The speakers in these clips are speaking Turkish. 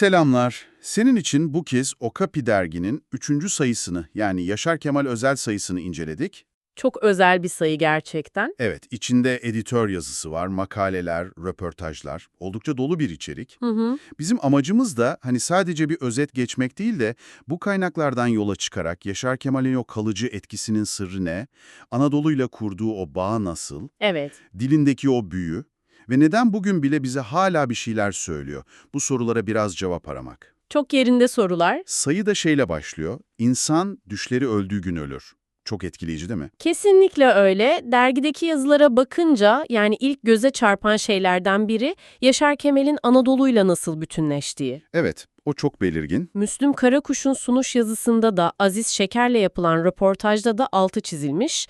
Selamlar. Senin için bu kez Okapi derginin 3. sayısını yani Yaşar Kemal özel sayısını inceledik. Çok özel bir sayı gerçekten. Evet, içinde editör yazısı var, makaleler, röportajlar, oldukça dolu bir içerik. Hı hı. Bizim amacımız da hani sadece bir özet geçmek değil de bu kaynaklardan yola çıkarak Yaşar Kemal'in o kalıcı etkisinin sırrı ne, Anadolu'yla kurduğu o bağ nasıl, Evet. dilindeki o büyü ve neden bugün bile bize hala bir şeyler söylüyor? Bu sorulara biraz cevap aramak. Çok yerinde sorular. Sayı da şeyle başlıyor. İnsan düşleri öldüğü gün ölür. Çok etkileyici değil mi? Kesinlikle öyle. Dergideki yazılara bakınca yani ilk göze çarpan şeylerden biri Yaşar Kemal'in Anadolu'yla nasıl bütünleştiği. Evet, o çok belirgin. Müslüm Karakuş'un sunuş yazısında da Aziz Şeker'le yapılan röportajda da altı çizilmiş.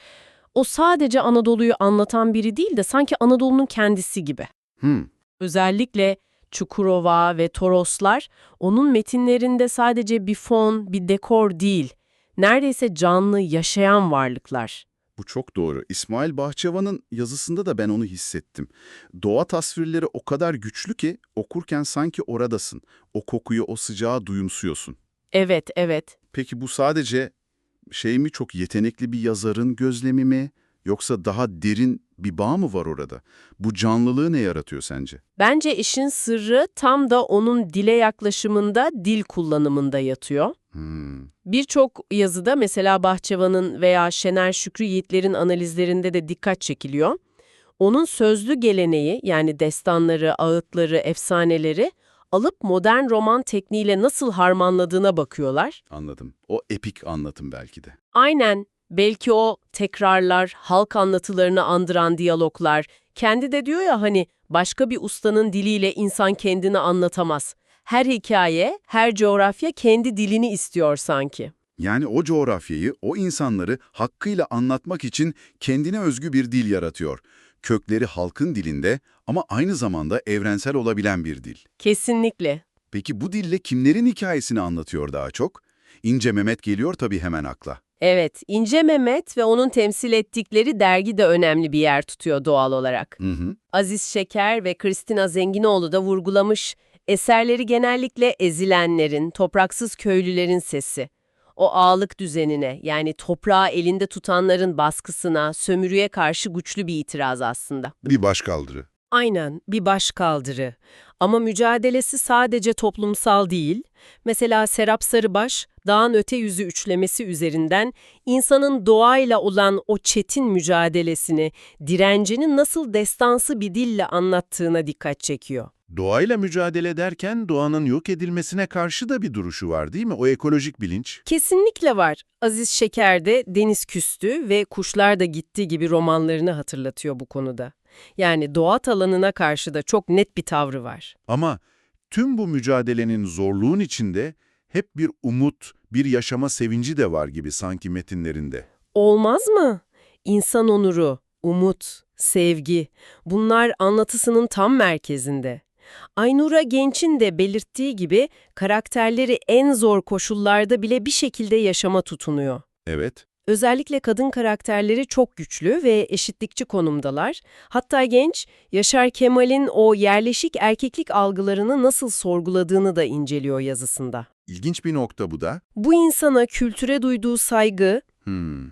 O sadece Anadolu'yu anlatan biri değil de sanki Anadolu'nun kendisi gibi. Hmm, Özellikle Çukurova ve Toroslar onun metinlerinde sadece bir fon, bir dekor değil, neredeyse canlı, yaşayan varlıklar. bu çok doğru. İsmail Bahçıvan'ın yazısında da ben onu hissettim. Doğa tasvirleri o kadar güçlü ki okurken sanki oradasın. O kokuyu, o sıcağı duyumsuyorsun. Evet, evet. Peki bu sadece şey mi çok yetenekli bir yazarın gözlemi mi? Yoksa daha derin bir bağ mı var orada? Bu canlılığı ne yaratıyor sence? Bence işin sırrı tam da onun dile yaklaşımında, dil kullanımında yatıyor. Hmm, Birçok yazıda mesela Bahçıvan'ın veya Şener Şükrü Yiğitler'in analizlerinde de dikkat çekiliyor. Onun sözlü geleneği yani destanları, ağıtları, efsaneleri alıp modern roman tekniğiyle nasıl harmanladığına bakıyorlar. anladım. O epik anlatım belki de. Aynen, belki o tekrarlar, halk anlatılarını andıran diyaloglar, kendi de diyor ya hani başka bir ustanın diliyle insan kendini anlatamaz. Her hikaye, her coğrafya kendi dilini istiyor sanki. Yani o coğrafyayı, o insanları hakkıyla anlatmak için kendine özgü bir dil yaratıyor. Kökleri halkın dilinde ama aynı zamanda evrensel olabilen bir dil. Kesinlikle. Peki bu dille kimlerin hikayesini anlatıyor daha çok? İnce Mehmet geliyor tabii hemen akla. Evet, İnce Mehmet ve onun temsil ettikleri dergi de önemli bir yer tutuyor doğal olarak. Hı hı. Aziz Şeker ve Kristina Zenginoğlu da vurgulamış, eserleri genellikle ezilenlerin, topraksız köylülerin sesi. O ağalık düzenine, yani toprağı elinde tutanların baskısına, sömürüye karşı güçlü bir itiraz aslında. Bir başkaldırı. Aynen, bir başkaldırı. Ama mücadelesi sadece toplumsal değil. Mesela Serap Sarıbaş, dağın öte yüzü üçlemesi üzerinden insanın doğayla olan o çetin mücadelesini, direncini nasıl destansı bir dille anlattığına dikkat çekiyor. Doğayla mücadele ederken doğanın yok edilmesine karşı da bir duruşu var değil mi? O ekolojik bilinç. Kesinlikle var. Aziz Şeker de Deniz Küstü ve Kuşlar da Gitti gibi romanlarını hatırlatıyor bu konuda. Yani doğa alanına karşı da çok net bir tavrı var. Ama tüm bu mücadelenin zorluğun içinde hep bir umut, bir yaşama sevinci de var gibi sanki metinlerinde. Olmaz mı? İnsan onuru, umut, sevgi bunlar anlatısının tam merkezinde. Aynura Genç'in de belirttiği gibi karakterleri en zor koşullarda bile bir şekilde yaşama tutunuyor. Evet, Özellikle kadın karakterleri çok güçlü ve eşitlikçi konumdalar. Hatta Genç, Yaşar Kemal'in o yerleşik erkeklik algılarını nasıl sorguladığını da inceliyor yazısında. ilginç bir nokta bu da. Bu insana kültüre duyduğu saygı, Hmm,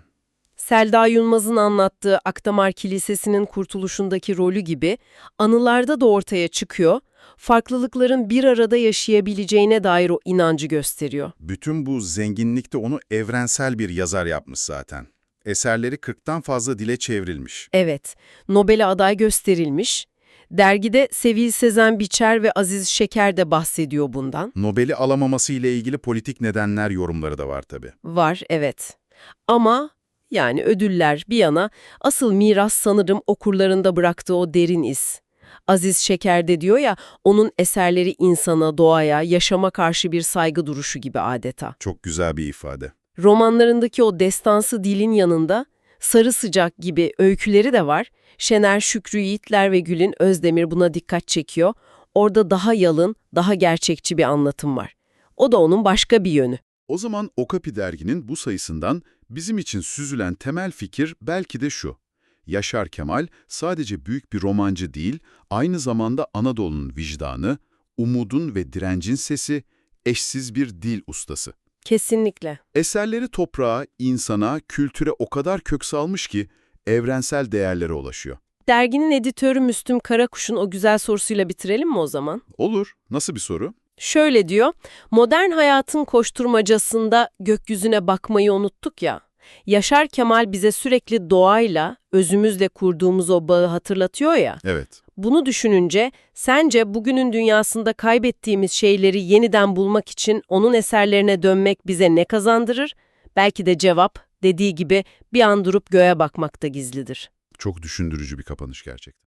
Selda Yılmaz'ın anlattığı Akdamar Kilisesi'nin kurtuluşundaki rolü gibi anılarda da ortaya çıkıyor, farklılıkların bir arada yaşayabileceğine dair o inancı gösteriyor. Bütün bu zenginlikte onu evrensel bir yazar yapmış zaten. Eserleri 40'tan fazla dile çevrilmiş. Evet, Nobel'e aday gösterilmiş. Dergide Sevil Sezen Biçer ve Aziz Şeker de bahsediyor bundan. Nobel'i alamaması ile ilgili politik nedenler yorumları da var tabii. Var, evet. Ama yani ödüller bir yana asıl miras sanırım okurlarında bıraktığı o derin iz. Aziz Şeker de diyor ya, onun eserleri insana, doğaya, yaşama karşı bir saygı duruşu gibi adeta. Çok güzel bir ifade. Romanlarındaki o destansı dilin yanında Sarı Sıcak gibi öyküleri de var. Şener Şükrü Yiğitler ve Gül'ün Özdemir buna dikkat çekiyor. Orada daha yalın, daha gerçekçi bir anlatım var. O da onun başka bir yönü. O zaman Okapi derginin bu sayısından bizim için süzülen temel fikir belki de şu. Yaşar Kemal sadece büyük bir romancı değil, aynı zamanda Anadolu'nun vicdanı, umudun ve direncin sesi, eşsiz bir dil ustası. Kesinlikle. Eserleri toprağa, insana, kültüre o kadar kök salmış ki evrensel değerlere ulaşıyor. Derginin editörü Müslüm Karakuş'un o güzel sorusuyla bitirelim mi o zaman? Olur. Nasıl bir soru? Şöyle diyor, modern hayatın koşturmacasında gökyüzüne bakmayı unuttuk ya. Yaşar Kemal bize sürekli doğayla, özümüzle kurduğumuz o bağı hatırlatıyor ya. Evet. Bunu düşününce sence bugünün dünyasında kaybettiğimiz şeyleri yeniden bulmak için onun eserlerine dönmek bize ne kazandırır? Belki de cevap dediği gibi bir an durup göğe bakmakta gizlidir. Çok düşündürücü bir kapanış gerçekten.